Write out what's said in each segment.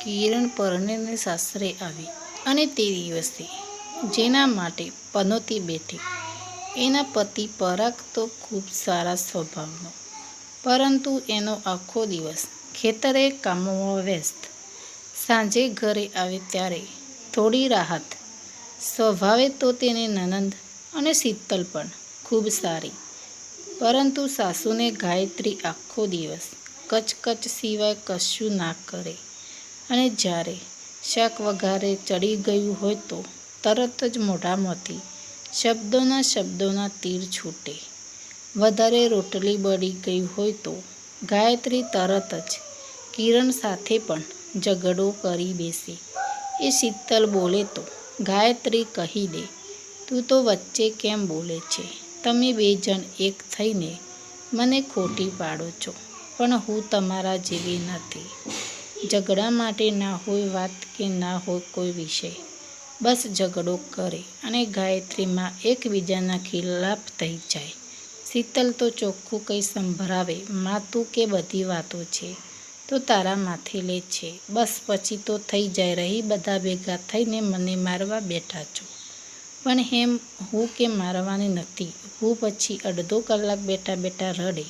કિરણ પરણીને સાસરે આવી અને તે દિવસે જેના માટે પનોતી બેઠી. એના પતિ પરાગ તો ખૂબ સારા સ્વભાવનો. પરંતુ એનો આખો દિવસ ખેતરે કામમાં વ્યસ્ત. સાંજે ઘરે આવે ત્યારે થોડી રાહત. સ્વભાવે તો તેને નનંદ અને શીતલ પણ ખૂબ સારી. પરંતુ સાસુને ગાયત્રી આખો દિવસ કચકચ સિવાય કશું ના કરે. અને જ્યારે શાક વઘારે ચડી ગયું હોય તો તરત જ મોઢામાંથી શબ્દોના શબ્દોના તીર છૂટે. વધારે રોટલી બળી ગઈ હોય તો ગાયત્રી તરત જ કિરણ સાથે પણ ઝઘડો કરી બેસે. એ શીતલ બોલે તો, ગાયત્રી કહી દે, તું તો વચ્ચે કેમ બોલે છે? તમે બે જણ એક થઈને મને ખોટી પાડો છો, પણ હું તમારા જેવી નથી. ઝઘડા માટે ના હોય વાત કે ના હોય કોઈ વિષય. બસ ઝઘડો કરે અને ગાયત્રીમાં એકબીજાના ખિલાફ થઈ જાય. શીતલ તો ચોખ્ખું કંઈ સંભળાવે માતું કે બધી વાતો છે, તો તારા માથે લે છે. બસ પછી તો થઈ જાય, રહી બધા ભેગા થઈને મને મારવા બેઠા છો. પણ હેમ હું કે મારવાની નથી. હું પછી અડધો કલાક બેઠા બેઠા રડે.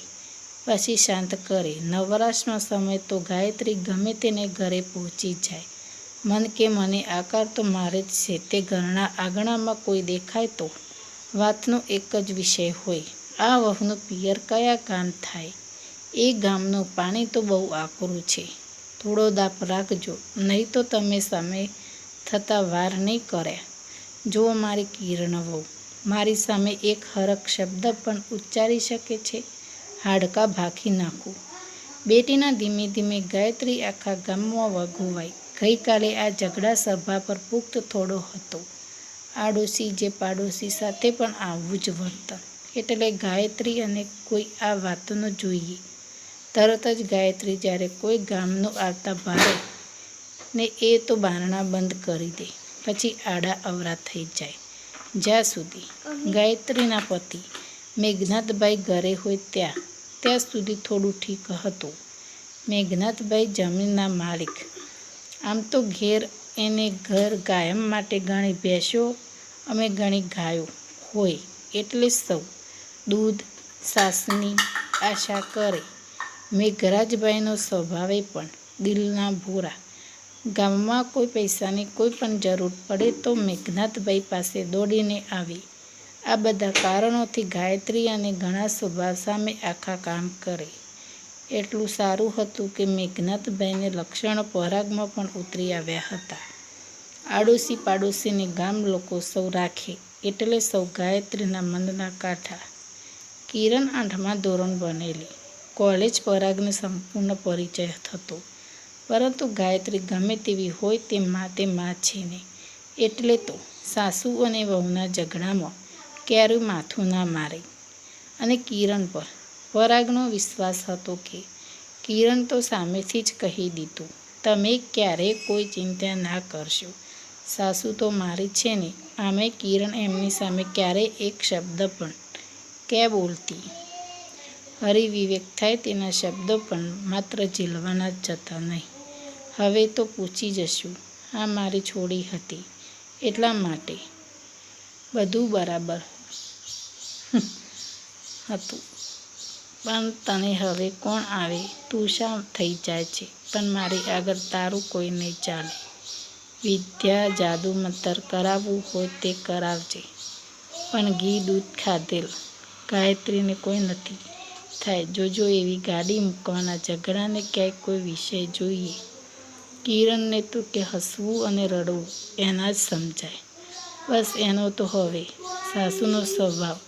પછી શાંત કરે. નવરાશનો સમય તો ગાયત્રી ગમે તેને ઘરે પહોંચી જાય. મન કે મને આકાર તો મારે જ છે. તે ઘરના આંગણામાં કોઈ દેખાય તો? વાતનો એક જ વિષય હોય. આ વહુનું પિયર કયા ગામ થાય? એ ગામનું પાણી તો બહુ આકરું છે. થોડો દાપ રાખજો. નહીં તો તમે સામે થતાં વાર નહીં કર્યા જો મારી કિરણ વહુ મારી સામે એક હરક શબ્દ પણ ઉચ્ચારી શકે છે. હાડકા ભાખી નાખું. બેટીના ધીમે ધીમે ગાયત્રી આખા ગામમાં વગોવાઈ ગઈકાલે આ ઝઘડા સભા પર પુખ્ત થોડો હતો. આડોશી જે પાડોશી સાથે પણ આવું જ વર્તન. એટલે ગાયત્રી અને કોઈ આ વાતનો જોઈએ. તરત જ ગાયત્રી જ્યારે કોઈ ગામનું આવતા ભારે ને એ તો બારણા બંધ કરી દે. પછી આડા અવરા થઈ જાય. જ્યાં સુધી ગાયત્રીના પતિ મેઘનાથભાઈ ઘરે હોય ત્યાં. ત્યાં સુધી થોડું ઠીક હતું. મેઘનાથભાઈ જમીનના માલિક. આમ તો ઘેર એને ઘર કાયમ માટે ઘણી ભેંસો અમે ઘણી ગાયો હોય એટલે સૌ દૂધ, સાસની આશા કરે. મેઘરાજભાઈનો સ્વભાવે પણ દિલના ભૂરા. ગામમાં કોઈ પૈસાની કોઈ પણ જરૂર પડે તો મેઘનાથભાઈ પાસે દોડીને આવી. આ બધા કારણોથી ગાયત્રી અને ઘણા સ્વભાવ સામે આખા કામ કરે. એટલું સારું હતું કે મેઘનાથભાઈને લક્ષણો પરાગમાં પણ ઉતરી આવ્યા હતા. આડોશી પાડોશીને ગામ લોકો સૌ રાખે એટલે સૌ ગાયત્રીના મનના કાંઠા. કિરણ આઠમાં ધોરણ બનેલી. કોલેજ પરાગને સંપૂર્ણ પરિચય થતો. પરંતુ ગાયત્રી ગમે તેવી હોય તે માતે મા છે ને એટલે તો સાસુ અને વહુના ઝઘડામાં ક્યારેય માથું ના મારે. અને કિરણ પર પરાગનો વિશ્વાસ હતો કે કિરણ તો સામેથી જ કહી દીધું, તમે ક્યારેય કોઈ ચિંતા ના કરશો. સાસુ તો મારી છે ને. આમે કિરણ એમની સામે ક્યારેય એક શબ્દ પણ ક્યાં બોલતી? હરિવિવેક થાય તેના શબ્દો પણ માત્ર ઝીલવાના જ જતા નહીં. હવે તો પૂછી જશું. આ મારી છોડી હતી. એટલા માટે. બધું બરાબર. હતું. પણ તને હવે કોણ આવે? તું શા થઈ જાય છે? પણ મારી આગળ તારું કોઈ નહીં ચાલે. વિદ્યા, જાદુ, મંતર કરાવવું હોય તે કરાવજે. પણ ઘી, દૂધ, ખાધેલ ગાયત્રીને કોઈ નથી. થાય, જોજો એવી ગાડી મૂકવાના ઝઘડાને ક્યાંય કોઈ વિષય જોઈએ. કિરણને તો કે હસવું અને રડવું, એના જ સમજાય. બસ એનો તો હવે સાસુનો સ્વભાવ.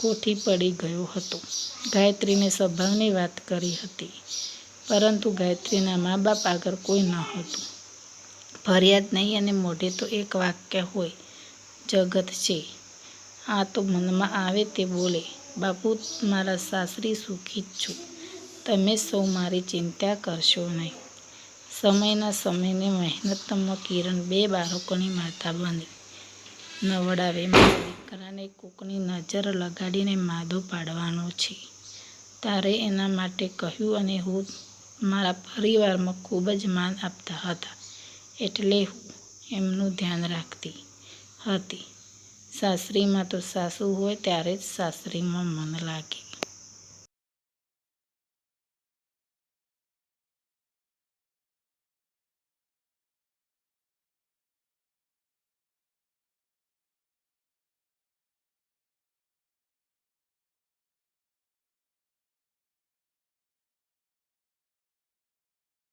કોઠી પડી ગયો હતો. ગાયત્રીને સ્વભાવની વાત કરી હતી, પરંતુ ગાયત્રીના મા બાપ આગળ કોઈ ન હતું. ફરિયાદ નહીં અને મોઢે તો એક વાક્ય હોય, જગત છે. આ તો મનમાં આવે તે બોલે, બાપુ, મારા સાસરી સુખી જ છું. તમે સૌ મારી ચિંતા કરશો નહીં. સમયના સમયને મહેનતમાં કિરણ બે બાળકોની માતા બની નવડાવે દીકરાને કોકની નજર લગાડીને માદો પાડવાનો છે. તારે એના માટે કહ્યું અને હું મારા પરિવારમાં ખૂબ જ માન આપતા હતા. એટલે હું એમનું ધ્યાન રાખતી હતી. સાસરીમાં તો સાસુ હોય ત્યારે જ સાસરીમાં મન લાગે.